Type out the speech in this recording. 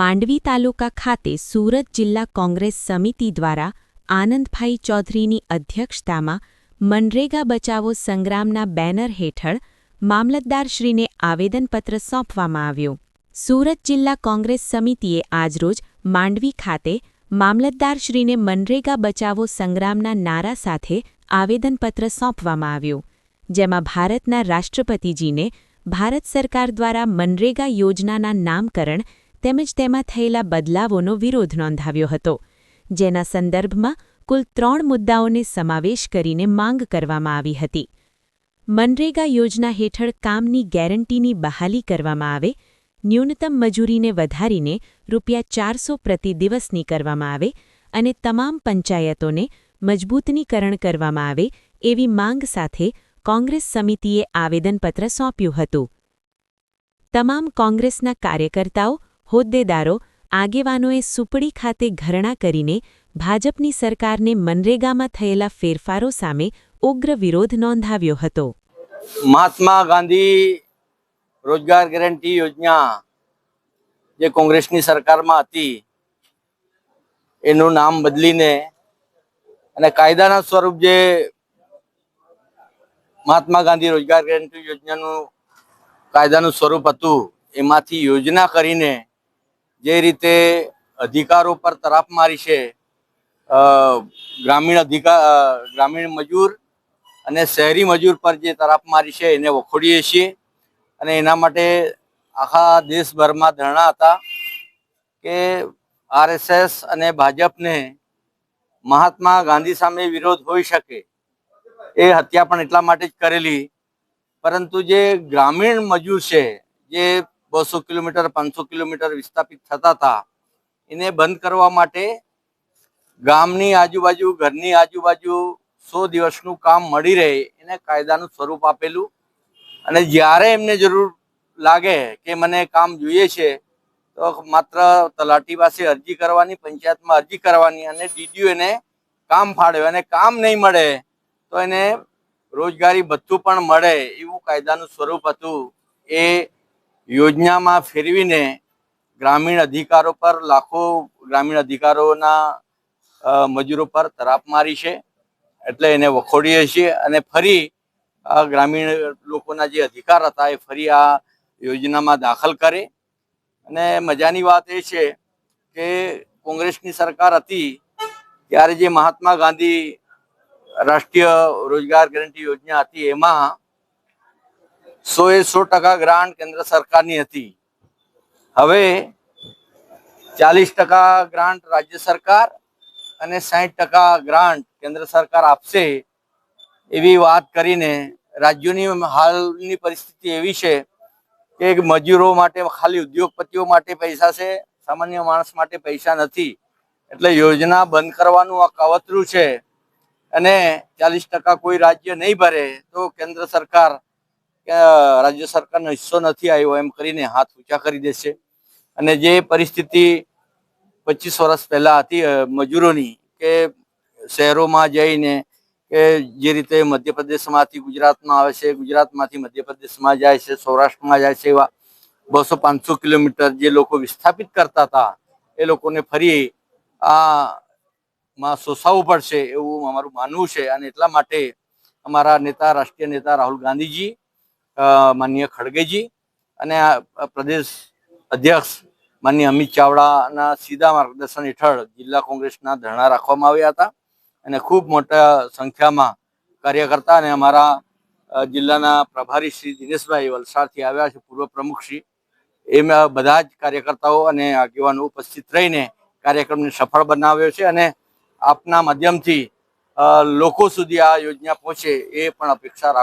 માંડવી તાલુકા ખાતે સુરત જિલ્લા કોંગ્રેસ સમિતિ દ્વારા આનંદભાઈ ચૌધરીની અધ્યક્ષતામાં મનરેગા બચાવો સંગ્રામના બેનર હેઠળ મામલતદારશ્રીને આવેદનપત્ર સોંપવામાં આવ્યું. સુરત જિલ્લા કોંગ્રેસ સમિતિએ આજરોજ માંડવી ખાતે મામલતદારશ્રીને મનરેગા બચાવો સંગ્રામના નારા સાથે આવેદનપત્ર સોંપવામાં આવ્યું. જેમાં ભારતના રાષ્ટ્રપતિજીને ભારત સરકાર દ્વારા મનરેગા યોજનાના નામકરણ તેમજ તેમાં થયેલા બદલાવોનો વિરોધ નોંધાવ્યો હતો, જેના સંદર્ભમાં કુલ ત્રણ મુદ્દાઓને સમાવેશ કરીને માંગ કરવામાં આવી હતી. મનરેગા યોજના હેઠળ કામની ગેરંટીની બહાલી કરવામાં આવે, ન્યૂનતમ મજૂરીને વધારીને રૂપિયા ચારસો પ્રતિ દિવસની કરવામાં આવે અને તમામ પંચાયતોને મજબૂતનીકરણ કરવામાં આવે એવી માંગ સાથે કોંગ્રેસ સમિતિએ આવેદનપત્ર સોંપ્યું હતું. તમામ કોંગ્રેસના કાર્યકર્તાઓ હોદ્દેદારો, આગેવાનોએ સુપડી ખાતે ઘરણા કરીને ભાજપની સરકારને મનરેગામાં થયેલા ફેરફારો સામે ઉગ્ર વિરોધ નોંધાવ્યો હતો. મહાત્મા ગાંધી રોજગાર ગેરંટી યોજના જે કોંગ્રેસની સરકારમાં હતી, એનું નામ બદલીને અને કાયદાના સ્વરૂપ જે મહાત્મા ગાંધી રોજગાર ગેરંટી યોજનાનું કાયદાનું સ્વરૂપ હતું, એમાંથી યોજના કરીને જે રીતે અધિકારો પર તરાપ મારી છે ગ્રામીણ અધિકાર ગ્રામીણ મજૂર અને શહેરી મજૂર પર જે તરાપ મારી છે, એને વખોડીએ છીએ અને એના માટે આખા દેશભરમાં ધરણા હતા કે આરએસએસ અને ભાજપને મહાત્મા ગાંધી સામે વિરોધ હોઈ શકે એ હત્યા પણ એટલા માટે જ કરેલી. પરંતુ જે ગ્રામીણ મજૂર છે, જે બસો કિલોમીટર, પાંચસો કિલોમીટર વિસ્થાપિત થતા હતા. એને બંધ કરવા માટે ગામની આજુબાજુ, ઘરની આજુબાજુ સો દિવસનું કામ મળી રહે, એને કાયદાનું સ્વરૂપ આપેલું. અને જ્યારે એમને જરૂર લાગે કે મને કામ જોઈએ છે, તો માત્ર તલાટી પાસે અરજી કરવાની, પંચાયતમાં અરજી કરવાની અને ડીડીઓ એને કામ ફાળવે અને કામ નહીં મળે, તો એને રોજગારી ભથ્થું પણ મળે એવું કાયદાનું સ્વરૂપ હતું. એ યોજનામાં ફેરવીને ગ્રામીણ અધિકારો પર, લાખો ગ્રામીણ અધિકારોના મજૂરો પર તરાપ મારી છે. એટલે એને વખોડીએ છીએ અને ફરી ગ્રામીણ લોકોના જે અધિકાર હતા એ ફરી આ યોજનામાં દાખલ કરે. અને મજાની વાત એ છે કે કોંગ્રેસની સરકાર હતી ત્યારે જે મહાત્મા ગાંધી રાષ્ટ્રીય રોજગાર ગેરંટી યોજના હતી એમાં સો એ સો ટકા ગ્રાન્ટ કેન્દ્ર સરકારની હતી. હવે ચાલીસ ટકા ગ્રાન્ટ રાજ્ય સરકાર અને સાહીઠ ટકા ગ્રાન્ટ કેન્દ્ર સરકાર આપશે એવી વાત કરીને રાજ્યોની હાલની પરિસ્થિતિ એવી છે કે મજૂરો માટે ખાલી ઉદ્યોગપતિઓ માટે પૈસા છે, સામાન્ય માણસ માટે પૈસા નથી. એટલે યોજના બંધ કરવાનું આ કાવતરું છે અને ચાલીસ ટકા કોઈ રાજ્ય નહીં ભરે તો કેન્દ્ર સરકાર કે રાજ્ય સરકારનો હિસ્સો નથી આવ્યો એમ કરીને હાથ ઊંચા કરી દેશે. અને જે પરિસ્થિતિ પચીસ વર્ષ પહેલા હતી મજૂરોની કે શહેરોમાં જઈને કે જે રીતે મધ્યપ્રદેશમાંથી ગુજરાતમાં આવે છે, ગુજરાતમાંથી મધ્યપ્રદેશમાં જાય છે, સૌરાષ્ટ્રમાં જાય છે એવા બસો પાંચસો કિલોમીટર જે લોકો વિસ્થાપિત કરતા હતા, એ લોકોને ફરી આ માં સોસાવવું પડશે એવું અમારું માનવું છે. અને એટલા માટે અમારા નેતા, રાષ્ટ્રીય નેતા રાહુલ ગાંધીજી અ, માનનીય ખડગેજી અને પ્રદેશ અધ્યક્ષ માનનીય અમિત ચાવડાના સીધા માર્ગદર્શન હેઠળ જિલ્લા કોંગ્રેસના ધરણા રાખવામાં આવ્યા હતા અને ખૂબ મોટા સંખ્યામાં કાર્યકર્તા અને અમારા જિલ્લાના પ્રભારી શ્રી દિનેશભાઈ વલસાડથી આવ્યા છે પૂર્વ પ્રમુખ શ્રી. એમાં બધા જ કાર્યકર્તાઓ અને આગેવાનો ઉપસ્થિત રહીને કાર્યક્રમને સફળ બનાવ્યો છે અને આપના માધ્યમથી લોકો સુધી આ યોજના પહોંચે એ પણ અપેક્ષા રાખ